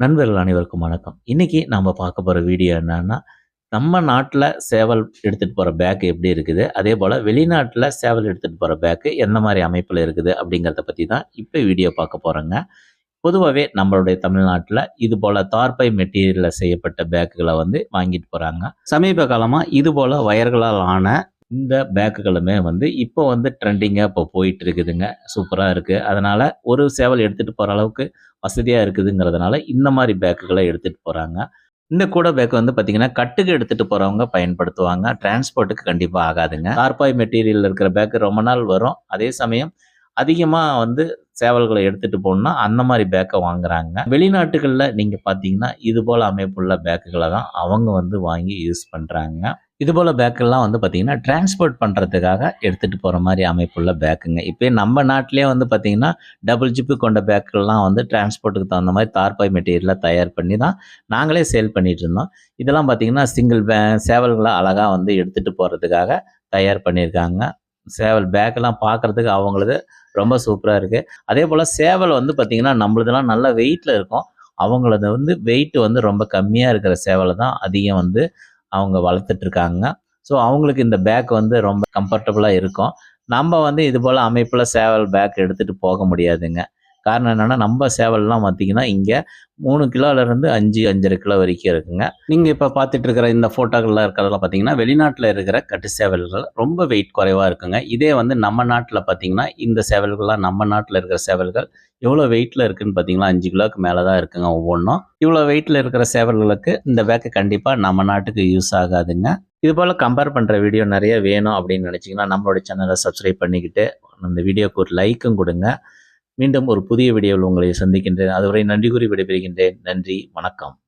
நண்பர்கள் அனைவருக்கும் வணக்கம். இன்னைக்கு நாம் பார்க்க போகிற வீடியோ என்னன்னா, நம்ம நாட்டில் சேவல் எடுத்துகிட்டு போகிற பேக் எப்படி இருக்குது? அதே போல் வெளிநாட்டில் சேவல் எடுத்துகிட்டு போகிற பேக்கு எந்த மாதிரி அமைப்பில் இருக்குது? அப்படிங்கிறத பற்றி தான் இப்போ வீடியோ பார்க்க போகிறோங்க பொதுவாகவே நம்மளுடைய தமிழ்நாட்டில் இது போல் தார்ப்பை மெட்டீரியலில் செய்யப்பட்ட பேக்குகளை வந்து வாங்கிட்டு போகிறாங்க சமீப காலமாக இது போல் வயர்களால் ஆன இந்த பேக்குகளுமே வந்து இப்போ வந்து ட்ரெண்டிங்காக இப்போ போயிட்டு இருக்குதுங்க. சூப்பராக இருக்குது அதனால் ஒரு சேவல் எடுத்துகிட்டு போகிற அளவுக்கு வசதியாக இருக்குதுங்கிறதுனால இந்த மாதிரி பேக்குகளை எடுத்துகிட்டு போகிறாங்க இந்த கூட பேக் வந்து பார்த்தீங்கன்னா, கட்டுக்கு எடுத்துகிட்டு போகிறவங்க பயன்படுத்துவாங்க. டிரான்ஸ்போர்ட்டுக்கு கண்டிப்பாக ஆகாதுங்க. கார்பாய் மெட்டீரியல் இருக்கிற பேக்கு ரொம்ப நாள் வரும். அதே சமயம் அதிகமாக வந்து சேவல்களை எடுத்துகிட்டு போகணுன்னா அந்த மாதிரி பேக்கை வாங்குறாங்க. வெளிநாட்டுகளில் நீங்கள் பார்த்தீங்கன்னா, இது போல் அமைப்புள்ள பேக்குகளை தான் அவங்க வந்து வாங்கி யூஸ் பண்ணுறாங்க இதுபோல் பேக்கெல்லாம் வந்து பார்த்தீங்கன்னா, டிரான்ஸ்போர்ட் பண்ணுறதுக்காக எடுத்துகிட்டு போகிற மாதிரி அமைப்புள்ள பேக்குங்க. இப்போ நம்ம நாட்டிலே வந்து பார்த்திங்கன்னா டபுள் ஜிப்பு கொண்ட பேக்கெல்லாம் வந்து டிரான்ஸ்போர்ட்டுக்கு தகுந்த மாதிரி தார்பாய் மெட்டீரியலாக தயார் பண்ணி தான் நாங்களே சேல் பண்ணிகிட்டு இருந்தோம். இதெல்லாம் பார்த்திங்கன்னா சிங்கிள் பே சேவல்கள அழகாக வந்து எடுத்துகிட்டு போகிறதுக்காக தயார் பண்ணியிருக்காங்க. சேவல் பேக்கெல்லாம் பார்க்கறதுக்கு அவங்களது ரொம்ப சூப்பராக இருக்குது அதே போல் சேவல் வந்து பார்த்திங்கன்னா நம்மளுதெல்லாம் நல்ல வெயிட்டில் இருக்கும். அவங்களது வந்து வெயிட் வந்து ரொம்ப கம்மியாக இருக்கிற சேவலை தான் அதிகம் வந்து அவங்க வளர்த்துட்டு இருக்காங்க. ஸோ அவங்களுக்கு இந்த பேக் வந்து ரொம்ப கம்ஃபர்டபுளாக இருக்கும். நம்ம வந்து இது போல அமைப்புல சேவல் பேக் எடுத்துட்டு போக முடியாதுங்க. காரணம் என்னென்னா நம்ம சேவல்லாம் பார்த்தீங்கன்னா, இங்கே மூணு கிலோலேருந்து 5, 5 1/2 கிலோ வரைக்கும் இருக்குங்க. நீங்கள் இப்போ பார்த்துட்டு இருக்கிற இந்த ஃபோட்டோக்கள்லாம் இருக்கிறதெல்லாம் பார்த்தீங்கன்னா, வெளிநாட்டில் இருக்கிற கட்டு சேவல்கள் ரொம்ப வெயிட் குறைவாக இருக்குங்க. இதே வந்து நம்ம நாட்டில் பார்த்தீங்கன்னா, இந்த சேவல்கள்லாம் நம்ம நாட்டில் இருக்கிற சேவல்கள் எவ்வளோ வெயிட்டில் இருக்குன்னு பார்த்தீங்கன்னா அஞ்சு கிலோக்கு மேலே தான் இருக்குங்க ஒவ்வொன்றும் இவ்வளோ வெயிட்டில் இருக்கிற சேவல்களுக்கு இந்த வேக்கை கண்டிப்பாக நம்ம நாட்டுக்கு யூஸ் ஆகாதுங்க. இது போல் கம்பேர் பண்ணுற வீடியோ நிறைய வேணும் அப்படின்னு நினச்சிங்கன்னா நம்மளோட சேனலை சப்ஸ்கிரைப் பண்ணிக்கிட்டு, அந்த வீடியோக்கு ஒரு லைக்கும் கொடுங்க மீண்டும் ஒரு புதிய வீடியோவில் உங்களை சந்திக்கின்றேன். அதுவரை நன்றி கூறி விடைபெறுகின்றேன். நன்றி, வணக்கம்.